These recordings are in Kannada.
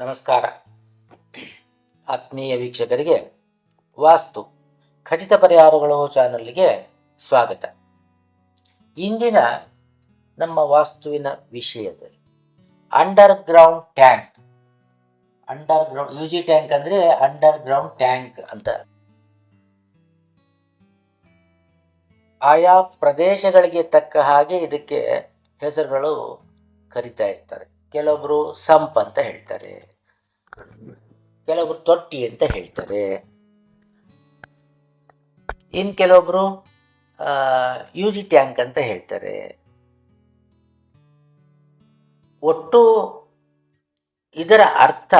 ನಮಸ್ಕಾರ. ಆತ್ಮೀಯ ವೀಕ್ಷಕರಿಗೆ ವಾಸ್ತು. ಖಚಿತ ಪರಿಹಾರಗಳು ಚಾನಲ್ಗೆ ಸ್ವಾಗತ. ಇಂದಿನ ನಮ್ಮ ವಾಸ್ತುವಿನ ವಿಷಯದಲ್ಲಿ underground tank. Underground U G tank ಅಂದ್ರೆ ಅಂಡರ್ ಗ್ರೌಂಡ್ ಟ್ಯಾಂಕ್ ಅಂತ. ಆಯಾ ಪ್ರದೇಶಗಳಿಗೆ ತಕ್ಕ ಹಾಗೆ ಇದಕ್ಕೆ ಹೆಸರುಗಳು ಕರಿತಾ ಇರ್ತಾರೆ ಕೆಲವೊಬ್ರು ಸಂಪ್ ಅಂತ ಹೇಳ್ತಾರೆ. ಕೆಲವೊಬ್ರು ತೊಟ್ಟಿ ಅಂತ ಹೇಳ್ತಾರೆ. ಇನ್ ಕೆಲವೊಬ್ರು ಯು ಜಿ ಟ್ಯಾಂಕ್ ಅಂತ ಹೇಳ್ತಾರೆ. ಒಟ್ಟು ಇದರ ಅರ್ಥ,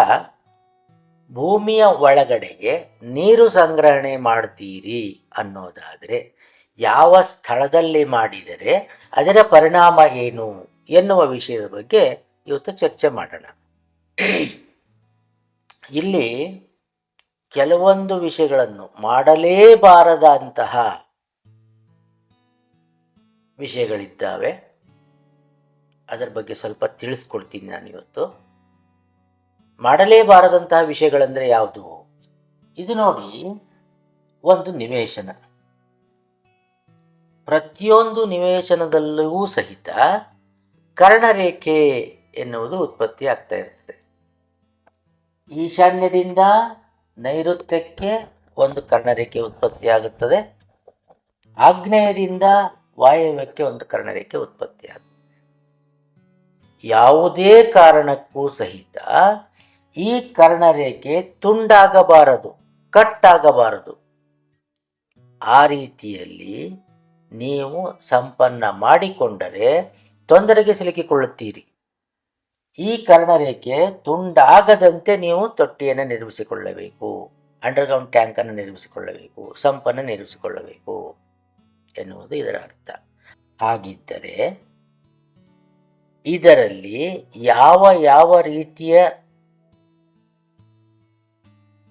ಭೂಮಿಯ ಒಳಗಡೆಗೆ ನೀರು ಸಂಗ್ರಹಣೆ ಮಾಡ್ತೀರಿ ಅನ್ನೋದಾದರೆ, ಯಾವ ಸ್ಥಳದಲ್ಲಿ ಮಾಡಿದರೆ ಅದರ ಪರಿಣಾಮ ಏನು ಎನ್ನುವ ವಿಷಯದ ಬಗ್ಗೆ ಇವತ್ತು ಚರ್ಚೆ ಮಾಡೋಣ. ಇಲ್ಲಿ ಕೆಲವೊಂದು ವಿಷಯಗಳನ್ನು ಮಾಡಲೇಬಾರದಂತಹ ವಿಷಯಗಳಿದ್ದಾವೆ. ಅದರ ಬಗ್ಗೆ ಸ್ವಲ್ಪ ತಿಳಿಸ್ಕೊಡ್ತೀನಿ ನಾನು ಇವತ್ತು. ಮಾಡಲೇಬಾರದಂತಹ ವಿಷಯಗಳಂದ್ರೆ ಯಾವುದು? ಇದು ನೋಡಿ, ಒಂದು ನಿವೇಶನ. ಪ್ರತಿಯೊಂದು ನಿವೇಶನದಲ್ಲೂ ಸಹಿತ ಕರ್ಣರೇಖೆ ಎನ್ನುವುದು ಉತ್ಪತ್ತಿ ಆಗ್ತಾ ಇರ್ತದೆ. ಈಶಾನ್ಯದಿಂದ ನೈಋತ್ಯಕ್ಕೆ ಒಂದು ಕರ್ಣರೇಖೆ ಉತ್ಪತ್ತಿ ಆಗುತ್ತದೆ. ಆಗ್ನೇಯದಿಂದ ವಾಯವ್ಯಕ್ಕೆ ಒಂದು ಕರ್ಣರೇಖೆ ಉತ್ಪತ್ತಿ ಆಗುತ್ತದೆ ಯಾವುದೇ ಕಾರಣಕ್ಕೂ ಸಹಿತ ಈ ಕರ್ಣರೇಖೆ ತುಂಡಾಗಬಾರದು, ಕಟ್ಟಾಗಬಾರದು. ಆ ರೀತಿಯಲ್ಲಿ ನೀವು ಸಂಪನ್ನ ಮಾಡಿಕೊಂಡರೆ ತೊಂದರೆಗೆ ಸಿಲುಕಿಕೊಳ್ಳುತ್ತೀರಿ. ಈ ಕರ್ಣರೇಖೆ ತುಂಡಾಗದಂತೆ ನೀವು ತೊಟ್ಟಿಯನ್ನು ನಿರ್ಮಿಸಿಕೊಳ್ಳಬೇಕು. ಅಂಡರ್ಗ್ರೌಂಡ್ ಟ್ಯಾಂಕನ್ನು ನಿರ್ಮಿಸಿಕೊಳ್ಳಬೇಕು. ಸಂಪನ್ನು ನಿರ್ಮಿಸಿಕೊಳ್ಳಬೇಕು ಎನ್ನುವುದು ಇದರ ಅರ್ಥ. ಹಾಗಿದ್ದರೆ ಇದರಲ್ಲಿ ಯಾವ ಯಾವ ರೀತಿಯ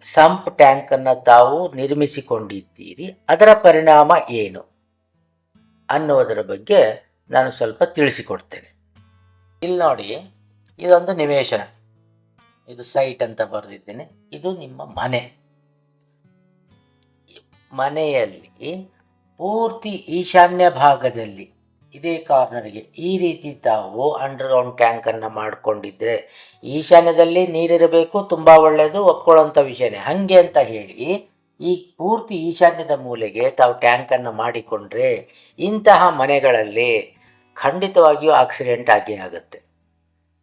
ಸಂಪ್ ಟ್ಯಾಂಕನ್ನು ತಾವು ನಿರ್ಮಿಸಿಕೊಂಡಿದ್ದೀರಿ, ಅದರ ಪರಿಣಾಮ ಏನು ಅನ್ನುವುದರ ಬಗ್ಗೆ ನಾನು ಸ್ವಲ್ಪ ತಿಳಿಸಿಕೊಡ್ತೇನೆ. ಇಲ್ಲಿ ನೋಡಿ. ಇದೊಂದು ನಿವೇಶನ. ಇದು ಸೈಟ್ ಅಂತ ಬರೆದಿದ್ದೇನೆ. ಇದು ನಿಮ್ಮ ಮನೆ. ಮನೆಯಲ್ಲಿ ಪೂರ್ತಿ ಈಶಾನ್ಯ ಭಾಗದಲ್ಲಿ ಇದೇ ಕಾರ್ನರ್ಗೆ ಈ ರೀತಿ ತಾವು ಅಂಡರ್ಗ್ರೌಂಡ್ ಟ್ಯಾಂಕನ್ನು ಮಾಡಿಕೊಂಡಿದ್ರೆ ಈಶಾನ್ಯದಲ್ಲಿ ನೀರಿರಬೇಕು, ತುಂಬ ಒಳ್ಳೆಯದು ಒಪ್ಕೊಳ್ಳೋಂಥ ವಿಷಯನೇ. ಹಾಗೆ ಅಂತ ಹೇಳಿ ಈ ಪೂರ್ತಿ ಈಶಾನ್ಯದ ಮೂಲೆಗೆ ತಾವು ಟ್ಯಾಂಕನ್ನು ಮಾಡಿಕೊಂಡ್ರೆ ಇಂತಹ ಮನೆಗಳಲ್ಲಿ ಖಂಡಿತವಾಗಿಯೂ ಆಕ್ಸಿಡೆಂಟ್ ಆಗೇ ಆಗುತ್ತೆ.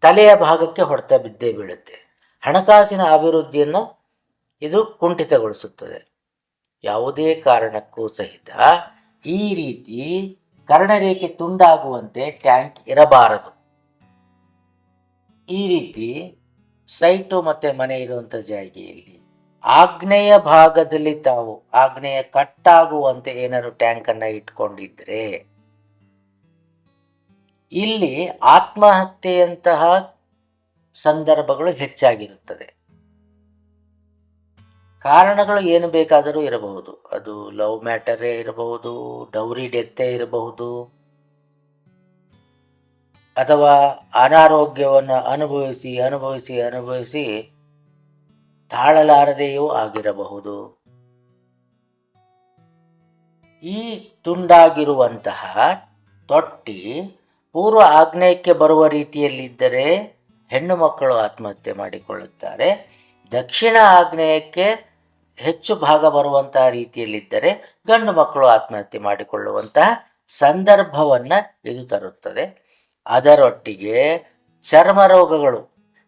ತಲೆಯ ಭಾಗಕ್ಕೆ ಹೊಡೆತ ಬಿದ್ದೇ ಬೀಳುತ್ತೆ. ಹಣಕಾಸಿನ ಅಭಿವೃದ್ಧಿಯನ್ನು ಇದು ಕುಂಠಿತಗೊಳಿಸುತ್ತದೆ. ಯಾವುದೇ ಕಾರಣಕ್ಕೂ ಸಹಿತ ಈ ರೀತಿ ಕರ್ಣರೇಖೆ ತುಂಡಾಗುವಂತೆ ಟ್ಯಾಂಕ್ ಇರಬಾರದು. ಈ ರೀತಿ ಸೈಟು ಮತ್ತೆ ಮನೆ ಇರುವಂಥ ಜಾಗೆಯಲ್ಲಿ ಆಗ್ನೇಯ ಭಾಗದಲ್ಲಿ ತಾವು, ಆಗ್ನೇಯ ಕಟ್ಟಾಗುವಂತೆ ಏನಾದ್ರು ಟ್ಯಾಂಕ್ ಅನ್ನ ಇಟ್ಕೊಂಡಿದ್ರೆ ಇಲ್ಲಿ ಆತ್ಮಹತ್ಯೆಯಂತಹ ಸಂದರ್ಭಗಳು ಹೆಚ್ಚಾಗಿರುತ್ತದೆ. ಕಾರಣಗಳು ಏನು ಬೇಕಾದರೂ ಇರಬಹುದು. ಅದು ಲವ್ ಮ್ಯಾಟರೇ ಇರಬಹುದು, ಡೌರಿ ಡೆತ್ತೇ ಇರಬಹುದು, ಅಥವಾ ಅನಾರೋಗ್ಯವನ್ನು ಅನುಭವಿಸಿ ಅನುಭವಿಸಿ ಅನುಭವಿಸಿ ತಾಳಲಾರದೆಯೂ ಆಗಿರಬಹುದು. ಈ ತುಂಡಾಗಿರುವಂತಹ ತೊಟ್ಟಿ ಪೂರ್ವ ಆಗ್ನೇಯಕ್ಕೆ ಬರುವ ರೀತಿಯಲ್ಲಿದ್ದರೆ ಹೆಣ್ಣು ಮಕ್ಕಳು ಆತ್ಮಹತ್ಯೆ ಮಾಡಿಕೊಳ್ಳುತ್ತಾರೆ. ದಕ್ಷಿಣ ಆಗ್ನೇಯಕ್ಕೆ ಹೆಚ್ಚು ಭಾಗ ಬರುವಂತಹ ರೀತಿಯಲ್ಲಿದ್ದರೆ ಗಂಡು ಮಕ್ಕಳು ಆತ್ಮಹತ್ಯೆ ಮಾಡಿಕೊಳ್ಳುವಂತಹ ಸಂದರ್ಭವನ್ನು ಇದು ತರುತ್ತದೆ. ಅದರೊಟ್ಟಿಗೆ ಚರ್ಮ ರೋಗಗಳು,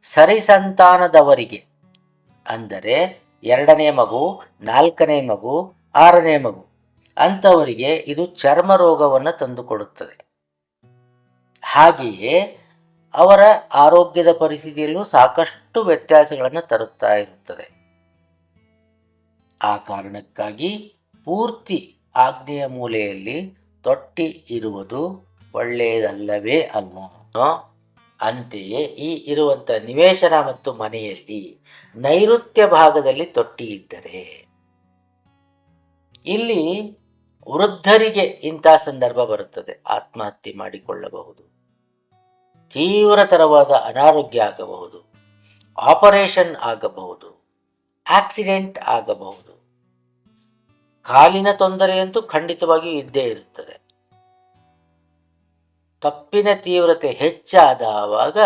ಸರಿಸಂತಾನದವರಿಗೆ ಅಂದರೆ ಎರಡನೇ ಮಗು, ನಾಲ್ಕನೇ ಮಗು, ಆರನೇ ಮಗು ಅಂಥವರಿಗೆ ಇದು ಚರ್ಮ ರೋಗವನ್ನು ತಂದುಕೊಡುತ್ತದೆ. ಹಾಗೆಯೇ ಅವರ ಆರೋಗ್ಯದ ಪರಿಸ್ಥಿತಿಯಲ್ಲೂ ಸಾಕಷ್ಟು ವ್ಯತ್ಯಾಸಗಳನ್ನು ತರುತ್ತಾ ಇರುತ್ತದೆ. ಆ ಕಾರಣಕ್ಕಾಗಿ ಪೂರ್ತಿ ಆಗ್ನೇಯ ಮೂಲೆಯಲ್ಲಿ ತೊಟ್ಟಿ ಇರುವುದು ಒಳ್ಳೆಯದಲ್ಲವೇ ಅಲ್ಲ? ಅಂತೆಯೇ ಈ ಇರುವಂಥ ನಿವೇಶನ ಮತ್ತು ಮನೆಯಲ್ಲಿ ನೈಋತ್ಯ ಭಾಗದಲ್ಲಿ ತೊಟ್ಟಿ ಇದ್ದರೆ, ಇಲ್ಲಿ ವೃದ್ಧರಿಗೆ ಇಂಥ ಸಂದರ್ಭ ಬರುತ್ತದೆ. ಆತ್ಮಹತ್ಯೆ ಮಾಡಿಕೊಳ್ಳಬಹುದು. ತೀವ್ರತರವಾದ ಅನಾರೋಗ್ಯ ಆಗಬಹುದು, ಆಪರೇಷನ್ ಆಗಬಹುದು, ಆಕ್ಸಿಡೆಂಟ್ ಆಗಬಹುದು. ಕಾಲಿನ ತೊಂದರೆಯಂತೂ ಖಂಡಿತವಾಗಿಯೂ ಇದ್ದೇ ಇರುತ್ತದೆ. ತಪ್ಪಿನ ತೀವ್ರತೆ ಹೆಚ್ಚಾದವಾಗ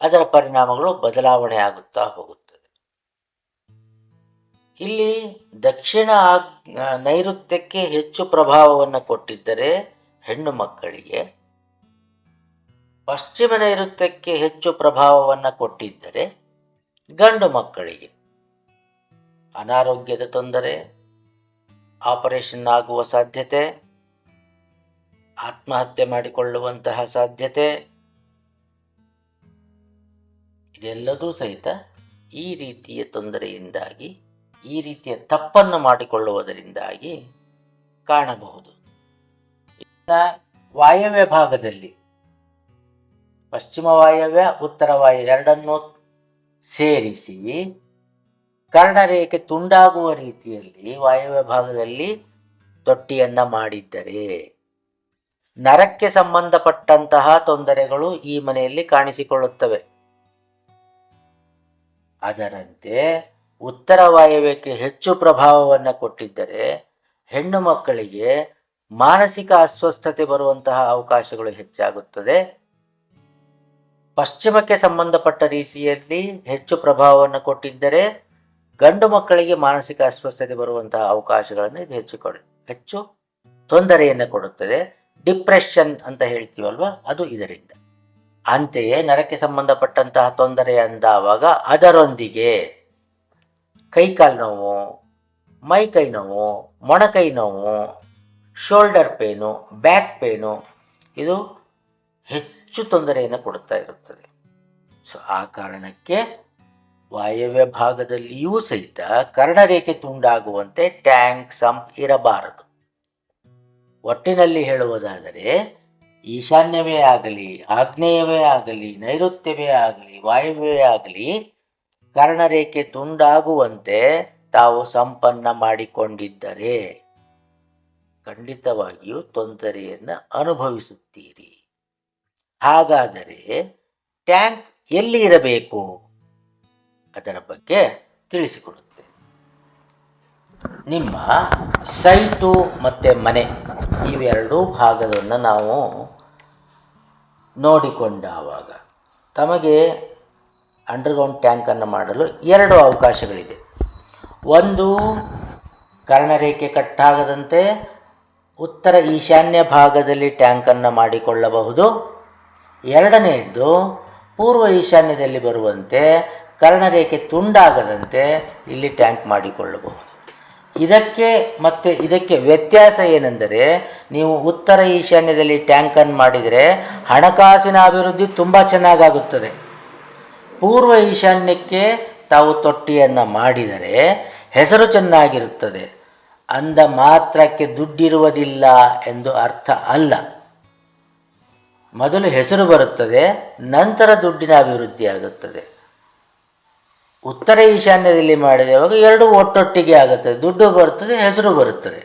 ಅದರ ಪರಿಣಾಮಗಳು ಬದಲಾವಣೆ ಆಗುತ್ತಾ ಹೋಗುತ್ತದೆ. ಇಲ್ಲಿ ದಕ್ಷಿಣ ನೈಋತ್ಯಕ್ಕೆ ಹೆಚ್ಚು ಪ್ರಭಾವವನ್ನು ಕೊಟ್ಟಿದ್ದರೆ ಹೆಣ್ಣು ಮಕ್ಕಳಿಗೆ ಪಶ್ಚಿಮ ನೈಋತ್ಯಕ್ಕೆ ಹೆಚ್ಚು ಪ್ರಭಾವವನ್ನು ಕೊಟ್ಟಿದ್ದರೆ ಗಂಡು ಮಕ್ಕಳಿಗೆ ಅನಾರೋಗ್ಯದ ತೊಂದರೆ, ಆಪರೇಷನ್ ಆಗುವ ಸಾಧ್ಯತೆ, ಆತ್ಮಹತ್ಯೆ ಮಾಡಿಕೊಳ್ಳುವಂತಹ ಸಾಧ್ಯತೆ, ಇದೆಲ್ಲದೂ ಸಹಿತ ಈ ರೀತಿಯ ತೊಂದರೆಯಿಂದಾಗಿ, ಈ ರೀತಿಯ ತಪ್ಪನ್ನು ಮಾಡಿಕೊಳ್ಳುವುದರಿಂದಾಗಿ ಕಾಣಬಹುದು. ವಾಯವ್ಯ ಭಾಗದಲ್ಲಿ ಪಶ್ಚಿಮ ವಾಯವ್ಯ ಉತ್ತರ ವಾಯು ಎರಡನ್ನೂ ಸೇರಿಸಿ ಕರ್ಣರೇಖೆ ತುಂಡಾಗುವ ರೀತಿಯಲ್ಲಿ ವಾಯವ್ಯ ಭಾಗದಲ್ಲಿ ತೊಟ್ಟಿಯನ್ನ ಮಾಡಿದ್ದರೆ ನರಕ್ಕೆ ಸಂಬಂಧಪಟ್ಟಂತಹ ತೊಂದರೆಗಳು ಈ ಮನೆಯಲ್ಲಿ ಕಾಣಿಸಿಕೊಳ್ಳುತ್ತವೆ. ಅದರಂತೆ ಉತ್ತರ ವಾಯವ್ಯಕ್ಕೆ ಹೆಚ್ಚು ಪ್ರಭಾವವನ್ನು ಕೊಟ್ಟಿದ್ದರೆ ಹೆಣ್ಣು ಮಕ್ಕಳಿಗೆ ಮಾನಸಿಕ ಅಸ್ವಸ್ಥತೆ ಬರುವಂತಹ ಅವಕಾಶಗಳು ಹೆಚ್ಚಾಗುತ್ತದೆ. ಪಶ್ಚಿಮಕ್ಕೆ ಸಂಬಂಧಪಟ್ಟ ರೀತಿಯಲ್ಲಿ ಹೆಚ್ಚು ಪ್ರಭಾವವನ್ನು ಕೊಟ್ಟಿದ್ದರೆ ಗಂಡು ಮಕ್ಕಳಿಗೆ ಮಾನಸಿಕ ಅಸ್ವಸ್ಥತೆ ಬರುವಂತಹ ಅವಕಾಶಗಳನ್ನು ಇದು ಹೆಚ್ಚು ಕೊಡ, ಹೆಚ್ಚು ತೊಂದರೆಯನ್ನು ಕೊಡುತ್ತದೆ. ಡಿಪ್ರೆಷನ್ ಅಂತ ಹೇಳ್ತೀವಲ್ವ? ಅದು ಇದರಿಂದ. ಅಂತೆಯೇ ನರಕ್ಕೆ ಸಂಬಂಧಪಟ್ಟಂತಹ ತೊಂದರೆ ಅಂದಾವಾಗ ಅದರೊಂದಿಗೆ ಕೈಕಾಲು ನೋವು ಮೈ ಕೈ ನೋವು, ಮೊಣಕೈ ನೋವು ಶೋಲ್ಡರ್ ಪೇನು ಬ್ಯಾಕ್ ಪೇನು ಇದು ಹೆಚ್ಚು ತೊಂದರೆಯನ್ನು ಕೊಡುತ್ತಾ ಇರುತ್ತದೆ. ಸೊ ಆ ಕಾರಣಕ್ಕೆ ವಾಯವ್ಯ ಭಾಗದಲ್ಲಿಯೂ ಸಹಿತ ಕರ್ಣರೇಖೆ ತುಂಡಾಗುವಂತೆ ಟ್ಯಾಂಕ್ ಸಂಪ್ ಇರಬಾರದು. ಒಟ್ಟಿನಲ್ಲಿ ಹೇಳುವುದಾದರೆ, ಈಶಾನ್ಯವೇ ಆಗಲಿ, ಆಗ್ನೇಯವೇ ಆಗಲಿ, ನೈಋತ್ಯವೇ ಆಗಲಿ, ವಾಯವ್ಯವೇ ಆಗಲಿ, ಕರ್ಣರೇಖೆ ತುಂಡಾಗುವಂತೆ ತಾವು ಸಂಪನ್ನ ಮಾಡಿಕೊಂಡಿದ್ದರೆ ಖಂಡಿತವಾಗಿಯೂ ತೊಂದರೆಯನ್ನು ಅನುಭವಿಸುತ್ತೀರಿ. ಹಾಗಾದರೆ ಟ್ಯಾಂಕ್ ಎಲ್ಲಿ ಇರಬೇಕು? ಅದರ ಬಗ್ಗೆ ತಿಳಿಸಿಕೊಡುತ್ತೆ ನಿಮ್ಮ ಸೈಟು ಮತ್ತು ಮನೆ ಇವೆರಡೂ ಭಾಗವನ್ನು ನಾವು ನೋಡಿಕೊಂಡಾವಾಗ ತಮಗೆ ಅಂಡರ್ಗ್ರೌಂಡ್ ಟ್ಯಾಂಕನ್ನು ಮಾಡಲು ಎರಡು ಅವಕಾಶಗಳಿದೆ. ಒಂದು, ಕರ್ಣರೇಖೆ ಕಟ್ಟಾಗದಂತೆ ಉತ್ತರ ಈಶಾನ್ಯ ಭಾಗದಲ್ಲಿ ಟ್ಯಾಂಕನ್ನು ಮಾಡಿಕೊಳ್ಳಬಹುದು. ಎರಡನೆಯದ್ದು, ಪೂರ್ವ ಈಶಾನ್ಯದಲ್ಲಿ ಬರುವಂತೆ ಕರ್ಣರೇಖೆ ತುಂಡಾಗದಂತೆ ಇಲ್ಲಿ ಟ್ಯಾಂಕ್ ಮಾಡಿಕೊಳ್ಳಬಹುದು. ಇದಕ್ಕೆ ಮತ್ತು ಇದಕ್ಕೆ ವ್ಯತ್ಯಾಸ ಏನೆಂದರೆ, ನೀವು ಉತ್ತರ ಈಶಾನ್ಯದಲ್ಲಿ ಟ್ಯಾಂಕನ್ನು ಮಾಡಿದರೆ ಹಣಕಾಸಿನ ಅಭಿವೃದ್ಧಿ ತುಂಬ ಚೆನ್ನಾಗಾಗುತ್ತದೆ. ಪೂರ್ವ ಈಶಾನ್ಯಕ್ಕೆ ತಾವು ತೊಟ್ಟಿಯನ್ನು ಮಾಡಿದರೆ ಹೆಸರು ಚೆನ್ನಾಗಿರುತ್ತದೆ. ಅಂದ ಮಾತ್ರಕ್ಕೆ ದುಡ್ಡಿರುವುದಿಲ್ಲ ಎಂದು ಅರ್ಥ ಅಲ್ಲ. ಮೊದಲು ಹೆಸರು ಬರುತ್ತದೆ, ನಂತರ ದುಡ್ಡಿನ ಅಭಿವೃದ್ಧಿ ಆಗುತ್ತದೆ. ಉತ್ತರ ಈಶಾನ್ಯದಲ್ಲಿ ಮಾಡಿದವಾಗ ಎರಡು ಒಟ್ಟೊಟ್ಟಿಗೆ ಆಗುತ್ತದೆ. ದುಡ್ಡು ಬರುತ್ತದೆ, ಹೆಸರು ಬರುತ್ತದೆ.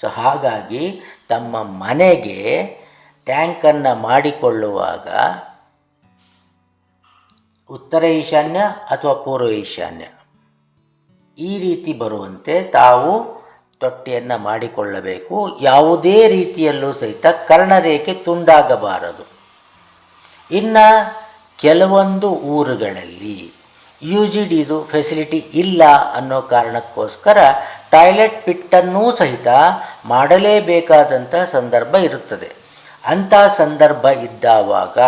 ಸೊ ಹಾಗಾಗಿ ತಮ್ಮ ಮನೆಗೆ ಟ್ಯಾಂಕನ್ನು ಮಾಡಿಕೊಳ್ಳುವಾಗ ಉತ್ತರ ಈಶಾನ್ಯ ಅಥವಾ ಪೂರ್ವ ಈಶಾನ್ಯ ಈ ರೀತಿ ಬರುವಂತೆ ತಾವು ತೊಟ್ಟಿಯನ್ನು ಮಾಡಿಕೊಳ್ಳಬೇಕು. ಯಾವುದೇ ರೀತಿಯಲ್ಲೂ ಸಹಿತ ಕರ್ಣರೇಖೆ ತುಂಡಾಗಬಾರದು. ಇನ್ನು ಕೆಲವೊಂದು ಊರುಗಳಲ್ಲಿ ಯು ಜಿ ಡಿದು ಫೆಸಿಲಿಟಿ ಇಲ್ಲ ಅನ್ನೋ ಕಾರಣಕ್ಕೋಸ್ಕರ ಟಾಯ್ಲೆಟ್ ಪಿಟ್ಟನ್ನೂ ಸಹಿತ ಮಾಡಲೇಬೇಕಾದಂಥ ಸಂದರ್ಭ ಇರುತ್ತದೆ. ಅಂಥ ಸಂದರ್ಭ ಇದ್ದಾವಾಗ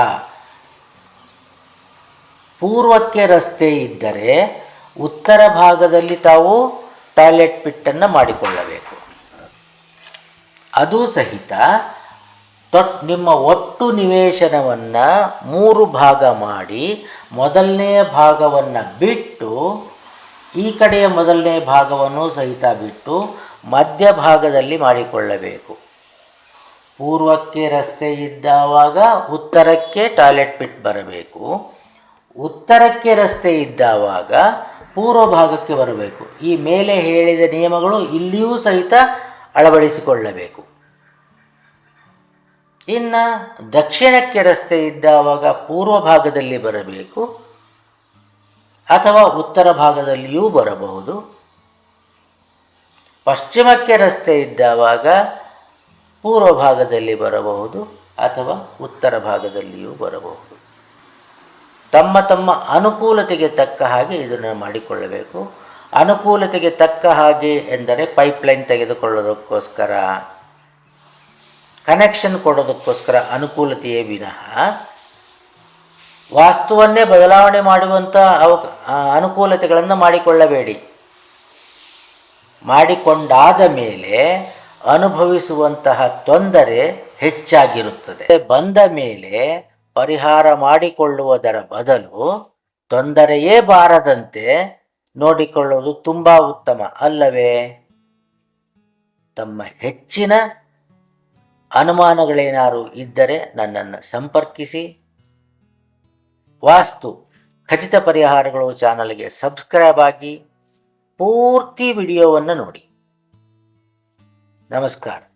ಪೂರ್ವಕ್ಕೆ ರಸ್ತೆ ಇದ್ದರೆ ಉತ್ತರ ಭಾಗದಲ್ಲಿ ತಾವು ಟಾಯ್ಲೆಟ್ ಪಿಟ್ಟನ್ನು ಮಾಡಿಕೊಳ್ಳಬೇಕು. ಅದು ಸಹಿತ ತೊಟ್ ನಿಮ್ಮ ಒಟ್ಟು ನಿವೇಶನವನ್ನು ಮೂರು ಭಾಗ ಮಾಡಿ ಮೊದಲನೆಯ ಭಾಗವನ್ನು ಬಿಟ್ಟು ಈ ಕಡೆಯ ಮೊದಲನೇ ಭಾಗವನ್ನು ಸಹಿತ ಬಿಟ್ಟು ಮಧ್ಯಭಾಗದಲ್ಲಿ ಮಾಡಿಕೊಳ್ಳಬೇಕು. ಪೂರ್ವಕ್ಕೆ ರಸ್ತೆ ಇದ್ದಾವಾಗ ಉತ್ತರಕ್ಕೆ ಟಾಯ್ಲೆಟ್ ಪಿಟ್ ಬರಬೇಕು. ಉತ್ತರಕ್ಕೆ ರಸ್ತೆ ಇದ್ದಾವಾಗ ಪೂರ್ವ ಭಾಗಕ್ಕೆ ಬರಬೇಕು. ಈ ಮೇಲೆ ಹೇಳಿದ ನಿಯಮಗಳು ಇಲ್ಲಿಯೂ ಸಹಿತ ಅಳವಡಿಸಿಕೊಳ್ಳಬೇಕು. ಇನ್ನು ದಕ್ಷಿಣಕ್ಕೆ ರಸ್ತೆ ಇದ್ದಾವಾಗ ಪೂರ್ವ ಭಾಗದಲ್ಲಿ ಬರಬೇಕು ಅಥವಾ ಉತ್ತರ ಭಾಗದಲ್ಲಿಯೂ ಬರಬಹುದು. ಪಶ್ಚಿಮಕ್ಕೆ ರಸ್ತೆ ಇದ್ದಾವಾಗ ಪೂರ್ವ ಭಾಗದಲ್ಲಿ ಬರಬಹುದು ಅಥವಾ ಉತ್ತರ ಭಾಗದಲ್ಲಿಯೂ ಬರಬಹುದು. ತಮ್ಮ ತಮ್ಮ ಅನುಕೂಲತೆಗೆ ತಕ್ಕ ಹಾಗೆ ಇದನ್ನು ಮಾಡಿಕೊಳ್ಳಬೇಕು. ಅನುಕೂಲತೆಗೆ ತಕ್ಕ ಹಾಗೆ ಎಂದರೆ ಪೈಪ್ಲೈನ್ ತೆಗೆದುಕೊಳ್ಳೋದಕ್ಕೋಸ್ಕರ ಕನೆಕ್ಷನ್ ಕೊಡೋದಕ್ಕೋಸ್ಕರ ಅನುಕೂಲತೆಯೇ ವಿನಃ ವಾಸ್ತುವನ್ನೇ ಬದಲಾವಣೆ ಮಾಡುವಂಥ ಅವ ಅನುಕೂಲತೆಗಳನ್ನು ಮಾಡಿಕೊಳ್ಳಬೇಡಿ. ಮಾಡಿಕೊಂಡಾದ ಮೇಲೆ ಅನುಭವಿಸುವಂತಹ ತೊಂದರೆ ಹೆಚ್ಚಾಗಿರುತ್ತದೆ. ಬಂದ ಮೇಲೆ ಪರಿಹಾರ ಮಾಡಿಕೊಳ್ಳುವುದರ ಬದಲು ತೊಂದರೆಯೇ ಬಾರದಂತೆ ನೋಡಿಕೊಳ್ಳುವುದು ತುಂಬ ಉತ್ತಮ, ಅಲ್ಲವೇ? ತಮ್ಮ ಹೆಚ್ಚಿನ ಅನುಮಾನಗಳೇನಾರು ಇದ್ದರೆ ನನ್ನನ್ನು ಸಂಪರ್ಕಿಸಿ. ವಾಸ್ತು ಖಚಿತ ಪರಿಹಾರಗಳು ಚಾನಲ್ಗೆ ಸಬ್ಸ್ಕ್ರೈಬ್ ಆಗಿ ಪೂರ್ತಿ ವಿಡಿಯೋವನ್ನು ನೋಡಿ. ನಮಸ್ಕಾರ.